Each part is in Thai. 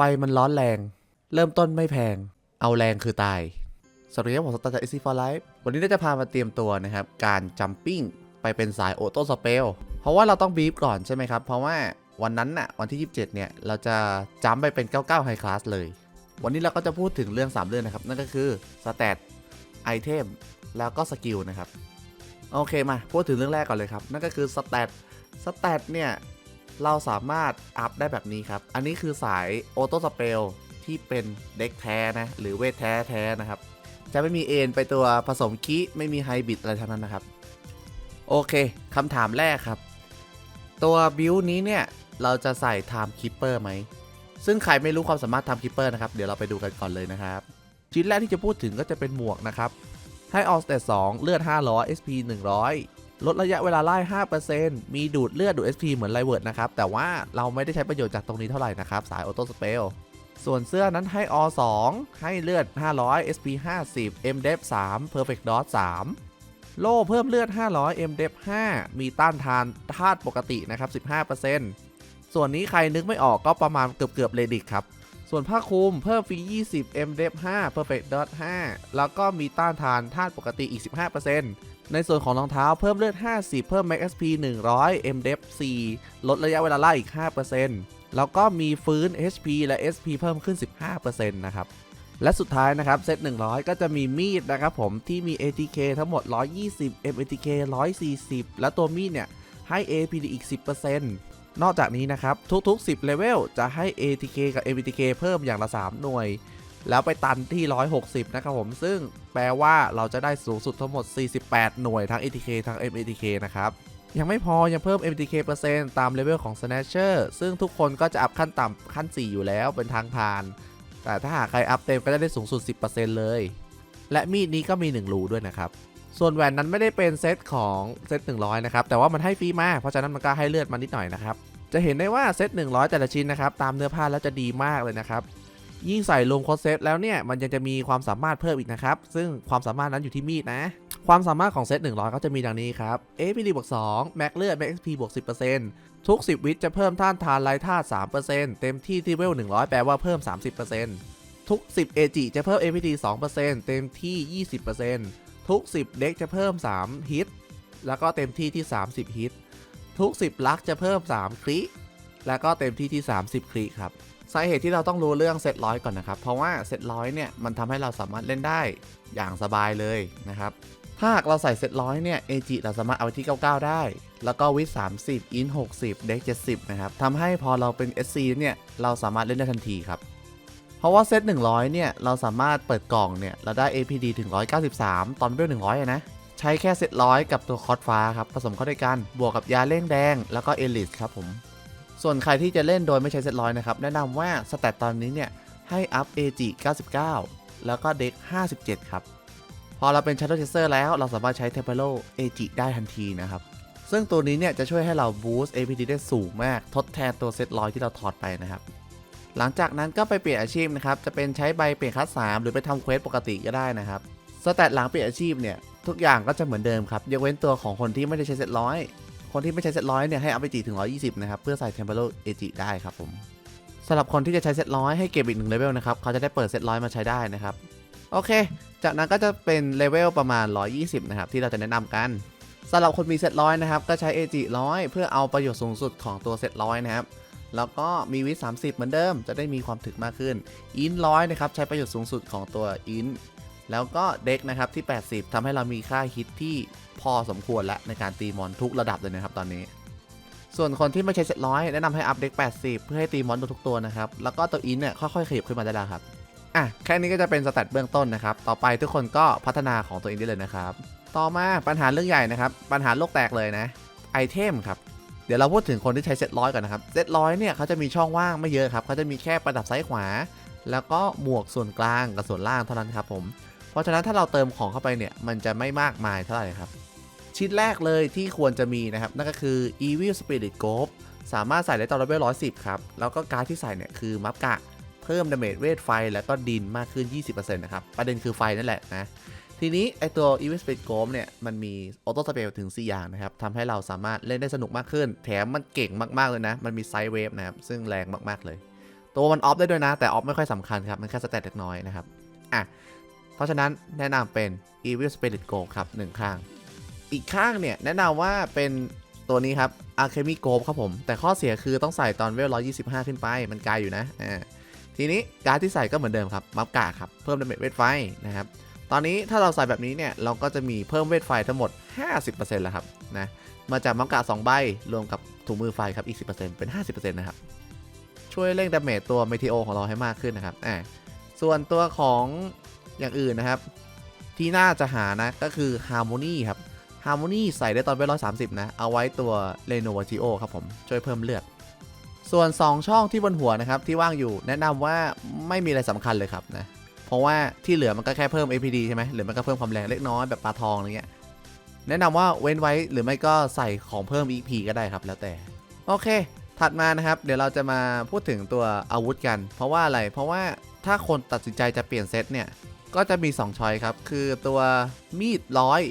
ไฟมันร้อนแรง เริ่มต้นไม่แพง เอาแรงคือตาย สวัสดีครับผมสตาร์จาก AC for Life วันนี้เราจะพามาเตรียมตัวนะครับ การจัมปิ้งไปเป็นสายโอโต้สเปลเพราะว่าเราต้องบีฟก่อนใช่ไหมครับ เพราะว่าวันนั้นน่ะวันที่ 27 เนี่ย เราจะจัมไปเป็น 99 High Class เลย วันนี้เราก็จะพูดถึงเรื่อง 3 เรื่องนะครับ นั่นก็คือสเตตไอเทมแล้วก็สกิลนะครับ โอเคมาพูดถึงเรื่องแรกก่อนเลยครับ นั่นก็คือสเตตสเตตเนี่ย เราสามารถอัพได้แบบนี้ครับ อันนี้คือสายออโต้สเปลที่เป็นเด็กแท้นะ หรือเวทแท้แท้นะครับ จะไม่มีเอ็นไปตัวผสมคีไม่มีไฮบริดอะไรทั้งนั้นนะครับ โอเคคำถามแรกครับ ตัวบิวนี้เนี่ย เราจะใส่ Time Keeper ไหม ซึ่งใครไม่รู้ความสามารถ Time Keeper นะครับ เดี๋ยวเราไปดูกันก่อนเลยนะครับชิ้นแรกที่จะพูดถึงก็จะเป็นหมวกนะครับให้ All Stat 2เลือด 500 SP 100 ลดระยะเวลาไล่ 5%มีดูดเลือดดูด SP เหมือนไลเวิร์ดนะครับ แต่ว่าเราไม่ได้ใช้ประโยชน์จากตรงนี้เท่าไหร่นะครับ สายออโต้สเปลส่วนเสื้อนั้นให้อ2ให้เลือด 500 SP 50 MDEF 3 Perfect Dot 3 โล่เพิ่มเลือด 500 MDEF 5 มีต้านทานธาตุปกตินะครับ 15%ส่วนนี้ใครนึกไม่ออกก็ประมาณเกือบเกือบเลดิกครับ ส่วนผ้าคลุมเพิ่มฟรี20 MDEF 5 Perfect Dot 5 แล้วก็มีต้านทานธาตุปกติอีก 15% ในส่วนของรองเท้าเพิ่มเลือด 50 เพิ่ม Max SP 100 MDEF 4 ลดระยะเวลาไล่อีก 5%แล้วก็มีฟื้น HP และ SP เพิ่มขึ้น 15%นะครับ และสุดท้ายนะครับเซต100 ก็จะมีมีดนะครับผมที่มี ATK ทั้งหมด 120 MATK 140 และตัวมีดเนี่ยให้ APD อีก 10%นอกจากนี้นะครับ ทุกๆ 10เลเวลจะให้ ATK กับ MATK เพิ่มอย่างละ 3 หน่วย แล้วไปตันที่ 160 นะครับผม ซึ่งแปลว่าเราจะได้สูงสุดทั้งหมด 48 หน่วยทั้ง ATK ทั้ง MATK นะครับ ยังไม่พอ ยังเพิ่ม MTK เปอร์เซ็นต์ตามเลเวลของ Snatcher ซึ่งทุกคนก็จะอัพขั้นต่ำขั้น 4 อยู่แล้วเป็นทางผ่าน แต่ถ้าหากใครอัพเต็มก็จะได้สูงสุด 10%เลย และมีดนี้ก็มี 1 รูด้วยนะครับส่วนแหวนนั้นไม่ได้เป็นเซตของเซต100 นะครับ แต่ว่ามันให้ฟรีมากเพราะฉะนั้นมันก็ให้เลือดมานิดหน่อยนะครับ จะเห็นได้ว่าเซต100 แต่ละชิ้นนะครับ ตามเนื้อผ้าแล้วจะดีมากเลยนะครับ ยิ่งใส่รวมครบเซตแล้วเนี่ย มันยังจะมีความสามารถเพิ่มอีกนะครับ ซึ่งความสามารถนั้นอยู่ที่มีดนะ ความสามารถของเซต100 ก็จะมีดังนี้ครับ APD บวก2 Max เลือด Max XP บวก 10%ทุก 10 วิจะเพิ่มท่านทานไร้ธาตุ3%เต็มที่ที่เวล100 แปลว่าเพิ่ม 30%ทุก 10 AG จะเพิ่ม APD 2%เต็มที่ 20%ทุก 10 เด็กจะเพิ่ม 3 ฮิต แล้วก็เต็มที่ที่ 30 ฮิต ทุก 10 ลักจะเพิ่ม 3 คลิแล้วก็เต็มที่ที่ 30 คลิครับ สาเหตุที่เราต้องรู้เรื่องเซตร้อยก่อนนะครับ เพราะว่าเซตร้อยเนี่ยมันทำให้เราสามารถเล่นได้อย่างสบายเลยนะครับ ถ้าหากเราใส่เซตร้อยเนี่ย AG เราสามารถเอาไว้ที่ 99 ได้ แล้วก็วิส30อิน60เด็ก70นะครับทำให้พอเราเป็น SC เนี่ยเราสามารถเล่นได้ทันทีครับเพราะว่าเซต100 เนี่ย เราสามารถเปิดกล่องเนี่ย เราได้ APD ถึง 193 ตอนเวล100อะนะ ใช้แค่เซตร้อยกับตัวคอร์ดฟ้าครับ ผสมเข้าด้วยกัน บวกกับยาเร่งแดง แล้วก็เอลิสครับผม ส่วนใครที่จะเล่นโดยไม่ใช้เซตร้อยนะครับ แนะนำว่าสแตตตอนนี้เนี่ย ให้อัพ AG 99 แล้วก็เด็ก57 ครับ พอเราเป็น Shadow Chaser แล้วเราสามารถใช้ Tempero AG ได้ทันทีนะครับ ซึ่งตัวนี้เนี่ยจะช่วยให้เรา boost APD ได้สูงมาก ทดแทนตัวเซตร้อยที่เราถอดไปนะครับ หลังจากนั้นก็ไปเปลี่ยนอาชีพนะครับ จะเป็นใช้ใบเปลี่ยนคัส3หรือไปทำเควสปกติก็ได้นะครับ สแตตหลังเปลี่ยนอาชีพเนี่ยทุกอย่างก็จะเหมือนเดิมครับยกเว้นตัวของคนที่ไม่ได้ใช้เซตร้อย คนที่ไม่ใช้เซตร้อยเนี่ยให้อัพไปจีถึง 120 นะครับ เพื่อใส่ Tempero AG ได้ครับผมสำหรับคนที่จะใช้เซตร้อยให้เก็บอีกหนึ่งเลเวลนะครับ เขาจะได้เปิดเซตร้อยมาใช้ได้นะครับ โอเค จากนั้นก็จะเป็นเลเวลประมาณ 120 นะครับ ที่เราจะแนะนำกันสำหรับคนมีเซตร้อยนะครับ ก็ใช้ AG ร้อยเพื่อเอาประโยชน์สูงสุดของตัวเซตร้อยนะครับ แล้วก็มีวิส30เหมือนเดิม จะได้มีความถึกมากขึ้น อินร้อยนะครับใช้ประโยชน์สูงสุดของตัวอิน แล้วก็เด็กนะครับที่ 80ทำให้เรามีค่าฮิตที่พอสมควรแล้วในการตีมอนทุกระดับเลยนะครับตอนนี้ ส่วนคนที่ไม่ใช้เซตร้อยแนะนำให้อัพเด็ก 80 เพื่อให้ตีมอนทุกตัวนะครับ แล้วก็ตัวอินเนี่ยค่อยๆขยับขึ้นมาได้แล้วครับ อะแค่นี้ก็จะเป็นสแตทเบื้องต้นนะครับ ต่อไปทุกคนก็พัฒนาของตัวเองได้เลยนะครับ ต่อมาปัญหาเรื่องใหญ่นะครับ ปัญหาโลกแตกเลยนะ ไอเทมครับเดี๋ยวเราพูดถึงคนที่ใช้เซตร้อยก่อนนะครับ เซตร้อยเนี่ยเขาจะมีช่องว่างไม่เยอะครับเขาจะมีแค่ประดับซ้ายขวา แล้วก็หมวกส่วนกลางกับส่วนล่างเท่านั้นครับผม ราะฉะนั้นถ้าเราเติมของเข้าไปเนี่ย มันจะไม่มากมายเท่าไหร่ครับ ชิ้นแรกเลยที่ควรจะมีนะครับ นั่นก็คือ Evil Spirit g o p สามารถใส่ได้ตอนเลเวล110 ครับ แล้วก็การที่ใส่เนี่ยคือมัฟกะ เพิ่มดาเมจเวทไฟแล้วก็ดินมากขึ้น 20%นะครับ ประเด็นคือไฟนั่นแหละนะ ทีนี้ไอตัว Evil Spirit g o p เนี่ย มันมีออโต้สเปลถึง 4 อย่างนะครับทำให้เราสามารถเล่นได้สนุกมากขึ้น แถมมันเก่งมากๆเลยนะ มันมีไซด์เวฟนะครับ ซึ่งแรงมากๆเลย ตัวมันออฟได้ด้วยนะ แต่ออฟไม่ค่อยสำคัญครับ มันแค่สเตตเล็กน้อยนะครับ อะ เพราะฉะนั้นแนะนำเป็น Evil Spirit Go ครับหนึ่งข้าง อีกข้างเนี่ยแนะนำว่าเป็นตัวนี้ครับ Alchemy g o ครับผม แต่ข้อเสียคือต้องใส่ตอนเวล 125 ขึ้นไปมันไกลอยู่นะอ่าทีนี้การที่ใส่ก็เหมือนเดิมครับ มัฟกาครับ เพิ่มดาเมจเวทไฟนะครับ ตอนนี้ถ้าเราใส่แบบนี้เนี่ย เราก็จะมีเพิ่มเวทไฟทั้งหมด 50%แล้วครับนะมาจากมัฟกา2ใบรวมกับถุงมือไฟครับอีก 10%เป็น 50%นะครับช่วยเร่งดาเมจตัวเมทิโอของเราให้มากขึ้นนะครับอ่าส่วนตัวของ อย่างอื่นนะครับ ที่น่าจะหานะก็คือ Harmony ครับ Harmony ใส่ได้ตอนเวล130นะ เอาไว้ตัว r e n o v a t i o ครับผม ช่วยเพิ่มเลือด ส่วน 2 ช่องที่บนหัวนะครับ ที่ว่างอยู่แนะนำว่าไม่มีอะไรสำคัญเลยครับนะ เพราะว่าที่เหลือมันก็แค่เพิ่ม APD ใช่ไหมหรือมันก็เพิ่มความแรงเล็กน้อยแบบปลาทองอะไรเงี้ยแนะนำว่าเว้นไว้หรือไม่ก็ใส่ของเพิ่ม EP ก็ได้ครับแล้วแต่ โอเค ถัดมานะครับ เดี๋ยวเราจะมาพูดถึงตัวอาวุธกัน เพราะว่าอะไรเพราะว่าถ้าคนตัดสินใจจะเปลี่ยนเซตเนี่ย ก็จะมี 2ช้อยครับ คือตัวมีดร้อย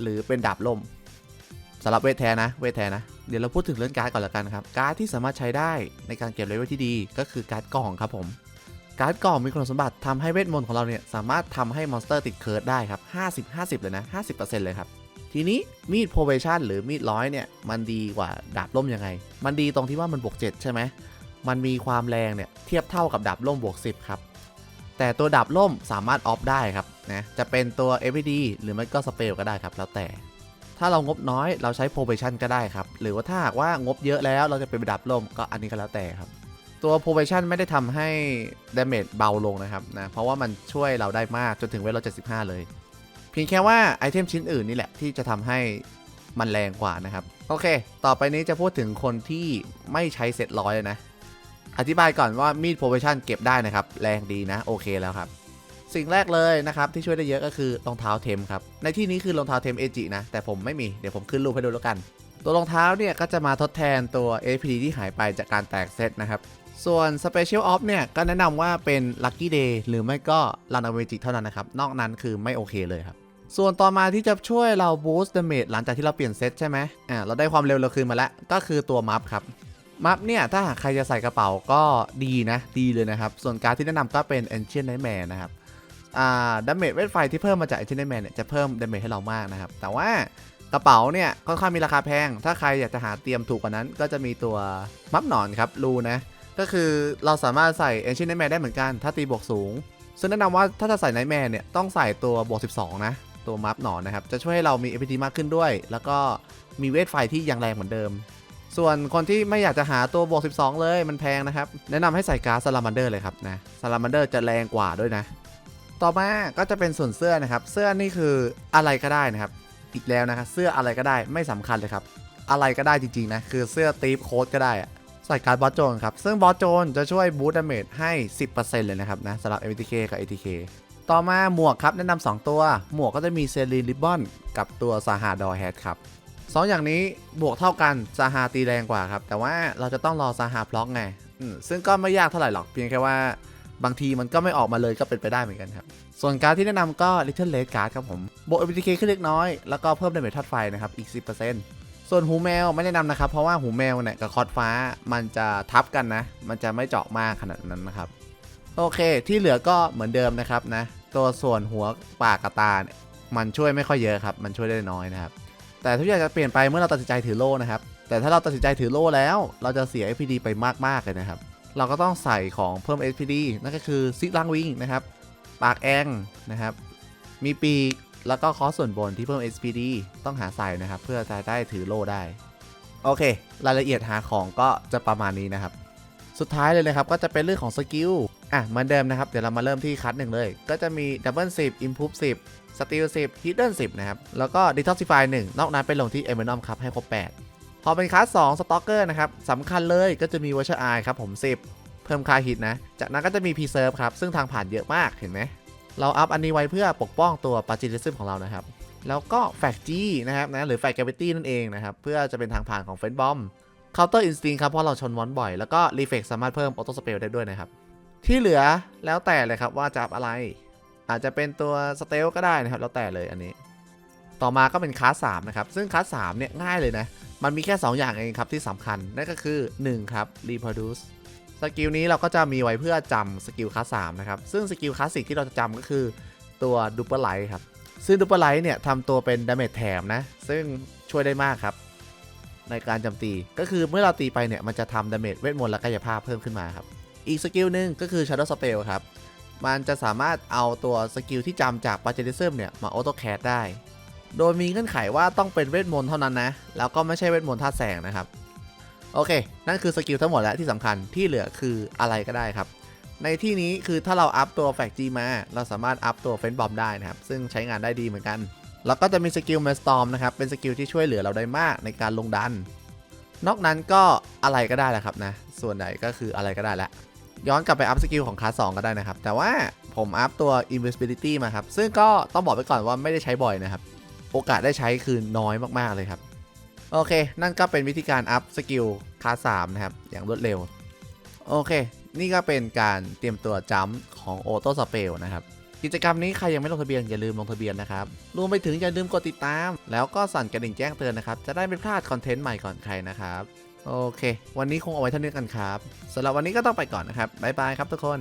หรือเป็นดาบล่มสำหรับเวทแทนนะเวทแทนนะ เดี๋ยวเราพูดถึงเรื่องการ์ดก่อนละกันครับ การ์ดที่สามารถใช้ได้ในการเก็บเลเวลที่ดี ก็คือการ์ดกล่องครับผม การ์ดกล่องมีคุณสมบัติทำให้เวทมนต์ของเราเนี่ยสามารถทำให้มอนสเตอร์ติดเคิร์ดได้ครับ 50 50 เลยนะ 50%เลยครับ ทีนี้มีดโพเวชั่นหรือมีดร้อยเนี่ยมันดีกว่าดาบล่มยังไง มันดีตรงที่ว่ามันบวก 7 ใช่ไหมมันมีความแรงเนี่ยเทียบเท่ากับดาบล่มบวก 10 ครับ แต่ตัวดาบล่มสามารถออฟได้ครับนะจะเป็นตัว FPD หรือไม่ก็สเปลก็ได้ครับแล้วแต่ ถ้าเรางบน้อยเราใช้ probation ก็ได้ครับ หรือว่าถ้าหากว่างบเยอะแล้วเราจะเป็นดาบล่มก็อันนี้ก็แล้วแต่ครับ ตัว probation ไม่ได้ทำให้ damage เบาลงนะครับนะเพราะว่ามันช่วยเราได้มากจนถึงเวลา75 เลย เพียงแค่ว่าไอเทมชิ้นอื่นนี่แหละที่จะทำให้มันแรงกว่านะครับ โอเค ต่อไปนี้จะพูดถึงคนที่ไม่ใช้เซตร้อยนะ อธิบายก่อนว่ามีด probation เก็บได้นะครับ แรงดีนะโอเคแล้วครับ สิ่งแรกเลยนะครับที่ช่วยได้เยอะก็คือรองเท้าเทมครับ ในที่นี้คือรองเท้าเทมเอจินะ แต่ผมไม่มีเดี๋ยวผมขึ้นรูปให้ดูแล้วกัน ตัวรองเท้าเนี่ยก็จะมาทดแทนตัว AP ที่หายไปจากการแตกเซตนะครับส่วน Special Off เนี่ย ก็แนะนำว่าเป็น Lucky Day หรือไม่ก็ Run a w a g i เท่านั้นนะครับ นอกนั้นคือไม่โอเคเลยครับ ส่วนต่อมาที่จะช่วยเรา boost damage หลังจากที่เราเปลี่ยนเซตใช่ไหมอ่าเราได้ความเร็วเราคืนมาแล้ว ก็คือตัวมัฟครับ มัฟเนี่ยถ้าหากใครจะใส่กระเป๋าก็ดีนะดีเลยนะครับ ส่วนการที่แนะนำก็เป็น Ancient Nightmare นะครับอ่าดาเมจเวทไฟที่เพิ่มมาจาก Ancient Nightmare เนี่ยจะเพิ่มดาเมจให้เรามากนะครับ แต่ว่ากระเป๋าเนี่ยค่อนข้างมีราคาแพง ถ้าใครอยากจะหาเตรียมถูกกว่านั้น ก็จะมีตัวมัฟหนอนครับรูนะก็คือเราสามารถใส่ Ancient Nightmare ได้เหมือนกัน ถ้าตีบวกสูง ซึ่งแนะนำว่าถ้าจะใส่ Nightmare เนี่ยต้องใส่ตัวบวก 12 นะ ตัวมัฟหนอนนะครับจะช่วยให้เรามี APT มากขึ้นด้วย แล้วก็มีเวทไฟที่ยังแรงเหมือนเดิม ส่วนคนที่ไม่อยากจะหาตัวบวก 12 เลยมันแพงนะครับ แนะนำให้ใส่การ์ดซาลามันเดอร์เลยครับนะซาลามันเดอร์จะแรงกว่าด้วยนะ ต่อมาก็จะเป็นส่วนเสื้อนะครับ เสื้อนี่คืออะไรก็ได้นะครับ อีกแล้วนะครับเสื้ออะไรก็ได้ไม่สำคัญเลยครับ อะไรก็ได้จริงๆนะคือเสื้อตีฟโค้ดก็ได้อะใส่การ์ดบอสโจนครับ ซึ่งบอสโจนจะช่วยบูตดาเมจให้ 10%เลยนะครับนะสำหรับ MTK กับ ATK ต่อมาหมวกครับแนะนำสองตัว หมวกก็จะมีเซรีนริบบอนกับตัวซาฮาดอแฮดครับ สองอย่างนี้บวกเท่ากันซาฮาตีแรงกว่าครับ แต่ว่าเราจะต้องรอซาฮาพล็อกไงซึ่งก็ไม่ยากเท่าไหร่หรอกเพียงแค่ว่าบางทีมันก็ไม่ออกมาเลยก็เป็นไปได้เหมือนกันครับ ส่วนการที่แนะนำก็ Little Red Card ครับผมบวก MTK ขึ้นเล็กน้อย แล้วก็เพิ่มดาเมจธาตุไฟนะครับอีก 10%ส่วนหูแมวไม่แนะนำนะครับ เพราะว่าหูแมวเนี่ยกับคอร์ดฟ้ามันจะทับกันนะ มันจะไม่เจาะมากขนาดนั้นนะครับ โอเค ที่เหลือก็เหมือนเดิมนะครับนะ ตัวส่วนหัวปากกระตาเนี่ยมันช่วยไม่ค่อยเยอะครับ มันช่วยได้น้อยนะครับ แต่ทุกอย่างจะเปลี่ยนไปเมื่อเราตัดสินใจถือโล่นะครับ แต่ถ้าเราตัดสินใจถือโล่แล้ว เราจะเสีย FPD ไปมากๆเลยนะครับ เราก็ต้องใส่ของเพิ่ม SPD นั่นก็คือซิกลังวิงนะครับ ปากแองนะครับ มีปีก แล้วก็คอสส่วนบนที่เพิ่ม SPD ต้องหาใส่นะครับ เพื่อจะได้ถือโล่ได้ โอเค รายละเอียดหาของก็จะประมาณนี้นะครับ สุดท้ายเลยนะครับก็จะเป็นเรื่องของสกิลอะเหมือนเดิมนะครับ เดี๋ยวเรามาเริ่มที่คัดหนึ่งเลย ก็จะมีดับเบิลสิบอิมพูฟสิบสติลสิบฮิดเดิลสิบนะครับ แล้วก็ดีท็อกซิฟายหนึ่งนอกนั้นไปลงที่เอเมนอมครับให้ครบ 8 พอเป็นคลาส2สต็อกเกอร์นะครับสำคัญเลยก็จะมีวอชไอครับผม 10 เพิ่มค่าฮิตนะ จากนั้นก็จะมีพีเซิร์ฟครับ ซึ่งทางผ่านเยอะมากเห็นไหมเราอัพอันนี้ไว้เพื่อปกป้องตัวปาจิลิซึมของเรานะครับแล้วก็แฟกจีนะครับนะหรือแฟกแกวิตี้นั่นเองนะครับเพื่อจะเป็นทางผ่านของเฟนบอม เคาน์เตอร์อินสติ้งครับเพราะเราชนวอนบ่อย แล้วก็รีเฟกสามารถเพิ่มออโต้สเปลได้ด้วยนะครับ ที่เหลือแล้วแต่เลยครับว่าจะอัพอะไร อาจจะเป็นตัวสเตลก็ได้นะครับ แล้วแต่เลยอันนี้ ต่อมาก็เป็นคลาส3นะครับ ซึ่งคลาส3เนี่ยง่ายเลยนะ มันมีแค่ 2 อย่างเองครับที่สำคัญ นั่นก็คือ 1 ครับ reproduce สกิลนี้เราก็จะมีไว้เพื่อจำสกิลคลาส3นะครับ ซึ่งสกิลคลาสสิกที่เราจะจำก็คือตัวดูเปอร์ไลท์ครับ ซึ่งดูเปอร์ไลท์เนี่ยทำตัวเป็นดาเมจแถมนะ ซึ่งช่วยได้มากครับ ในการจำตี ก็คือเมื่อเราตีไปเนี่ยมันจะทำดาเมจเวทมนต์และกายภาพเพิ่มขึ้นมาครับ อีกสกิลหนึ่งก็คือ Shadow Spell ครับ มันจะสามารถเอาตัวสกิลที่จำจาก p a r t i s m เนี่ยมาออโต้แคสได้ โดยมีเงื่อนไขว่าต้องเป็นเวทมนต์เท่านั้นนะ แล้วก็ไม่ใช่เวทมนต์ท่าแสงนะครับ โอเค นั่นคือสกิลทั้งหมดแล้วที่สำคัญที่เหลือคืออะไรก็ได้ครับ ในที่นี้คือถ้าเราอัพตัวแฟกจีมา เราสามารถอัพตัวเฟนบอมได้นะครับ ซึ่งใช้งานได้ดีเหมือนกัน แล้วก็จะมีสกิลเมสตอมนะครับ เป็นสกิลที่ช่วยเหลือเราได้มากในการลงดัน นอกนั้นก็อะไรก็ได้แหละครับนะ ส่วนใหญ่ก็คืออะไรก็ได้แล้วย้อนกลับไปอัพสกิลของคลาส2ก็ได้นะครับ แต่ว่าผมอัพตัว invisibility มาครับ ซึ่งก็ต้องบอกไปก่อนว่าไม่ได้ใช้บ่อยนะครับ โอกาสได้ใช้คือน้อยมากๆเลยครับ โอเค นั่นก็เป็นวิธีการอัพสกิลคลาส3นะครับ อย่างรวดเร็ว โอเค นี่ก็เป็นการเตรียมตัวจัมของ Auto Spell นะครับ กิจกรรมนี้ใครยังไม่ลงทะเบียนอย่าลืมลงทะเบียนนะครับ รวมไปถึงอย่าลืมกดติดตาม แล้วก็สั่นกระดิ่งแจ้งเตือนนะครับ จะได้ไม่พลาดคอนเทนต์ใหม่ก่อนใครนะครับ โอเค วันนี้คงเอาไว้เท่านี้กันครับสำหรับวันนี้ก็ต้องไปก่อนนะครับบ๊ายบายครับทุกคน